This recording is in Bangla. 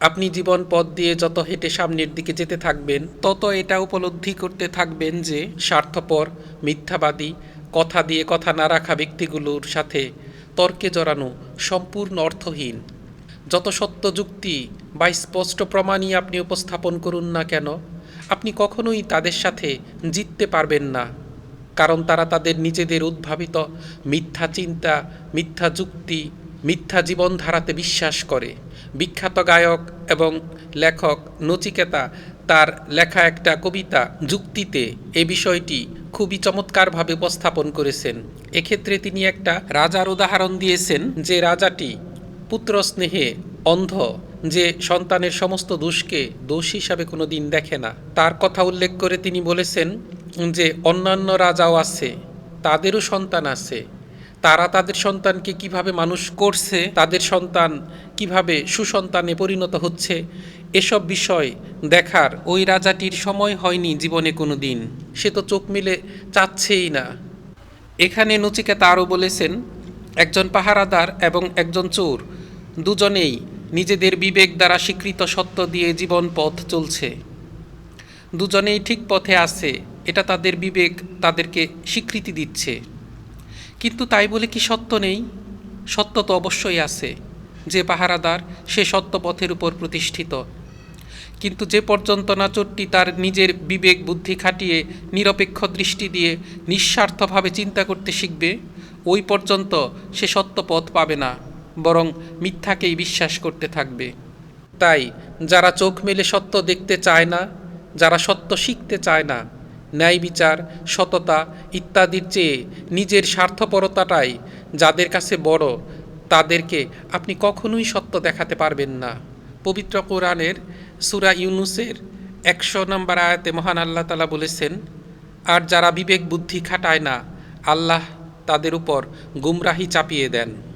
আপনি জীবন পথ দিয়ে যত হেঁটে সামনের দিকে যেতে থাকবেন, তত এটা উপলব্ধি করতে থাকবেন যে স্বার্থপর, মিথ্যাবাদী, কথা দিয়ে কথা না রাখা ব্যক্তিগুলোর সাথে তর্কে জড়ানো সম্পূর্ণ অর্থহীন। যত সত্য যুক্তি বা স্পষ্ট প্রমাণই আপনি উপস্থাপন করুন না কেন, আপনি কখনোই তাদের সাথে জিততে পারবেন না। কারণ তারা তাদের নিজেদের উদ্ভাবিত মিথ্যা চিন্তা, মিথ্যা যুক্তি মিথ্যা জীবনধারাতে বিশ্বাস করে। বিখ্যাত গায়ক এবং লেখক, নচিকেতা, তার লেখা একটা কবিতা যুক্তিতে এ বিষয়টি খুবই চমৎকারভাবে উপস্থাপন করেছেন। এক্ষেত্রে তিনি একটা রাজার উদাহরণ দিয়েছেন যে রাজাটি পুত্র স্নেহে অন্ধ, যে সন্তানের সমস্ত দোষকে দোষ হিসাবে কোনো দিন দেখে না। তার কথা উল্লেখ করে তিনি বলেছেন যে, অন্যান্য রাজাও আছে, তাদেরও সন্তান আছে তারা তাদের সন্তানকে কীভাবে মানুষ করছে, তাদের সন্তান কীভাবে সুসন্তানে পরিণত হচ্ছে, এসব বিষয় দেখার ওই রাজাটির সময় হয়নি জীবনে কোনো দিন সে তো চোখ মিলে চাচ্ছেই না। এখানে নচিকেতা আরও বলেছেন, একজন পাহারাদার এবং একজন চোর, দুজনেই নিজেদের বিবেক দ্বারা স্বীকৃত সত্য দিয়ে জীবন পথ চলছে। দুজনেই ঠিক পথে আছে, এটা তাদের বিবেক তাদেরকে স্বীকৃতি দিচ্ছে। কিন্তু তাই বলে কি সত্য নেই? সত্য তো অবশ্যই আছে। যে পাহারাদার, সে সত্য পথের উপর প্রতিষ্ঠিত। কিন্তু যে পর্যন্ত না চোরটি তার নিজের বিবেক বুদ্ধি খাটিয়ে, নিরপেক্ষ দৃষ্টি দিয়ে নিঃস্বার্থভাবে চিন্তা করতে শিখবে, ওই পর্যন্ত সে সত্য পথ পাবে না, বরং মিথ্যাকেই বিশ্বাস করতে থাকবে। তাই যারা চোখ মেলে সত্য দেখতে চায় না, যারা সত্য শিখতে চায় না ন্যায় বিচার, সততা ইত্যাদির চেয়ে নিজের স্বার্থপরতাটাই যাদের কাছে বড়, তাদেরকে আপনি কখনোই সত্য দেখাতে পারবেন না। পবিত্র কোরআনের সুরা ইউনুসের একশো নম্বর আয়াতে মহান আল্লাহ তালা বলেছেন, আর যারা বিবেক বুদ্ধি খাটায় না, আল্লাহ তাদের উপর গুমরাহি চাপিয়ে দেন।